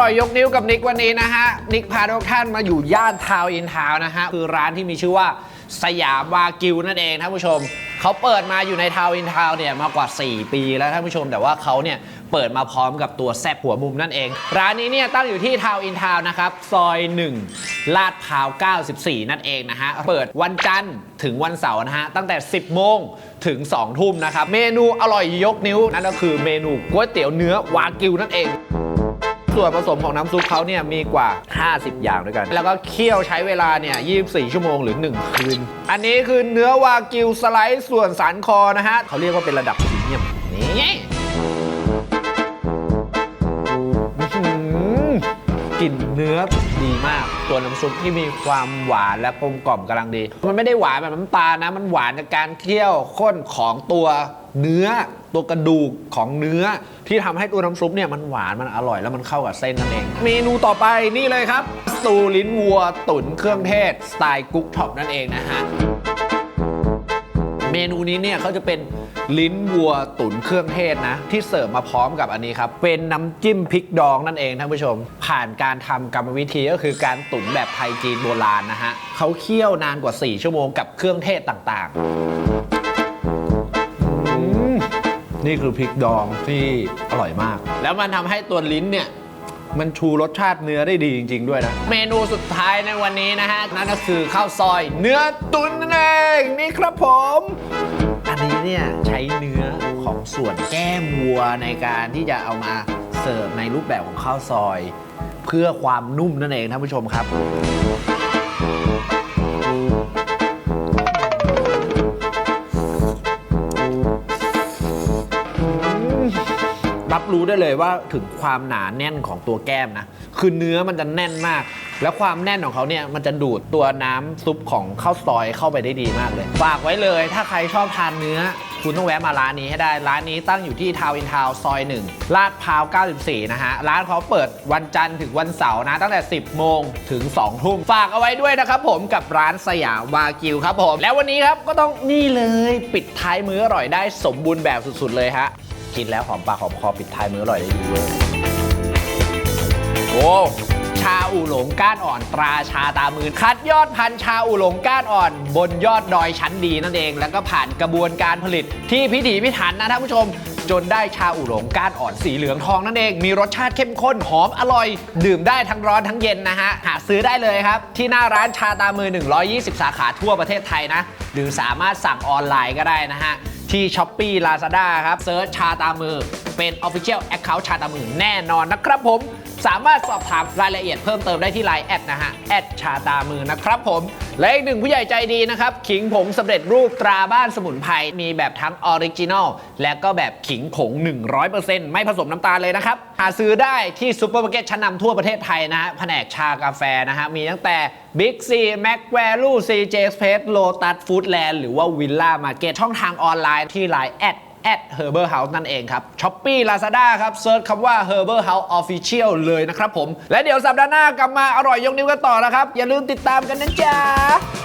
ร่อยยกนิ้วกับนิกวันนี้นะฮะ นิกพาทุกท่านมาอยู่ย่านทาวน์อินทาวน์นะฮะ คือร้านที่มีชื่อว่าสยามวากิวนั่นเองท่านผู้ชม เขาเปิดมาอยู่ในทาวน์อินทาวน์เนี่ยมากว่า 4 ปีแล้วท่านผู้ชม แต่ว่าเขาเนี่ยเปิดมาพร้อมกับตัวแซบหัวมุมนั่นเอง ร้านนี้เนี่ยตั้งอยู่ที่ทาวน์อินทาวน์นะครับ ซอย 1 ลาดพร้าว 94 นั่นเองนะฮะ เปิดวันจันทร์ถึงวันเสาร์นะฮะ ตั้งแต่ 10 โมงถึง 2 ทุ่มนะครับ เมนูอร่อยยกนิ้วนั่นก็คือเมนูก๋วยเตี๋ยวเนื้อวากิวนั่นเอง ส่วนผสมของน้ำซุปเขาเนี่ยมีกว่า 50 อย่างด้วยกัน แล้วก็เคี่ยวใช้เวลาเนี่ย 24 ชั่วโมงหรือ 1 คืน อันนี้คือเนื้อวากิวสไลด์ส่วนสันคอนะฮะเขาเรียกว่าเป็นระดับพรีเมียมนี่กลิ่นเนื้อดีมาก ตัวน้ำซุปที่มีความหวานและกลมกล่อมกำลังดี มันไม่ได้หวานแบบน้ำตาลนะ มันหวานจากการเคี่ยวข้นของตัว เนื้อตัวกระดูกของเนื้อที่ทำให้ตัวน้ำซุปเนี่ยมันหวานมันอร่อยแล้วมันเข้ากับเส้นนั่นเอง เมนูต่อไปนี่เลยครับสตูลิ้นวัวตุ๋นเครื่องเทศสไตล์กุ๊กท็อปนั่นเองนะฮะเมนูนี้เนี่ยเขาจะเป็นลิ้นวัวตุ๋นเครื่องเทศนะ ที่เสิร์ฟมาพร้อมกับอันนี้ครับ เป็นน้ำจิ้มพริกดองนั่นเองท่านผู้ชม ผ่านการทำกรรมวิธีก็คือการตุ๋นแบบไทยจีนโบราณนะฮะเขาเคี่ยวนานกว่า 4 ชั่วโมงกับเครื่องเทศต่างๆ นี่คือพริกดองที่อร่อยมาก แล้วมันทำให้ตัวลิ้นเนี่ย มันชูรสชาติเนื้อได้ดีจริง ๆ ด้วยนะ เมนูสุดท้ายในวันนี้นะฮะ นั่นก็คือข้าวซอย เนื้อตุ๋นนั่นเองนี่ครับผม อันนี้เนี่ยใช้เนื้อของส่วนแก้มวัวในการที่จะเอามาเสิร์ฟในรูปแบบของข้าวซอย เพื่อความนุ่มนั่นเองท่านผู้ชมครับ รู้ได้เลยว่าถึงความหนาแน่นของตัวแก้มนะ คือเนื้อมันจะแน่นมาก แล้วความแน่นของเขาเนี่ยมันจะดูดตัวน้ำซุปของข้าวซอยเข้าไปได้ดีมากเลย ฝากไว้เลย ถ้าใครชอบทานเนื้อ คุณต้องแวะมาร้านนี้ให้ได้ ร้านนี้ตั้งอยู่ที่ทาวน์อินทาวน์ซอย 1 ลาดพร้าว 94 นะฮะ ร้านเขาเปิดวันจันทร์ถึงวันเสาร์นะ ตั้งแต่ 10 โมงถึง 2 ทุ่ม ฝากเอาไว้ด้วยนะครับผมกับร้านสยามวากิวครับผม แล้ววันนี้ครับก็ต้องนี่เลยปิดท้ายมื้ออร่อยได้สมบูรณ์แบบสุดๆเลยฮะ กินแล้วหอมปากหอมคอปิดท้ายมื้ออร่อยได้ดีเวอร์โอ้ชาอู่หลงก้านอ่อนตราชาตามือคัดยอดพันชาอู่หลงก้านอ่อน บนยอดดอยชั้นดีนั่นเอง แล้วก็ผ่านกระบวนการผลิตที่พิถีพิถันนะท่านผู้ชม จนได้ชาอู่หลงก้านอ่อนสีเหลืองทองนั่นเอง มีรสชาติเข้มข้นหอมอร่อย ดื่มได้ทั้งร้อนทั้งเย็นนะฮะหาซื้อได้เลยครับ ที่หน้าร้านชาตามือ 120 สาขาทั่วประเทศไทยนะหรือสามารถสั่งออนไลน์ก็ได้นะฮะ ที่ s h อ p e e Lazada ครับเซิร์ชชาตามือเป็น Official Account ชาตามือแน่นอนนะครับผม สามารถสอบถามรายละเอียดเพิ่มเติมได้ที่ไลน์แอดนะฮะแอดชาตามือนะครับผมและอีกหนึ่งผู้ใหญ่ใจดีนะครับขิงผงสำเร็จรูปตราบ้านสมุนไพรมีแบบทั้งออริจินอลและก็แบบขิงผง 100%ไม่ผสมน้ำตาลเลยนะครับ หาซื้อได้ที่ซูเปอร์มาร์เก็ตชั้นนำทั่วประเทศไทยนะฮะแผนกชากาแฟนะฮะมีตั้งแต่ Big C Mac Value CJ Express Lotus Foodland หรือว่า Villa Market ช่องทางออนไลน์ที่ไลน์แอด at Herbal House นั่นเองครับ Shopee Lazada ครับเซิร์ชคำว่า Herbal House Official เลยนะครับผม และเดี๋ยวสัปดาห์หน้ากลับมาอร่อยยกนิ้วกันต่อนะครับ อย่าลืมติดตามกันนะจ๊ะ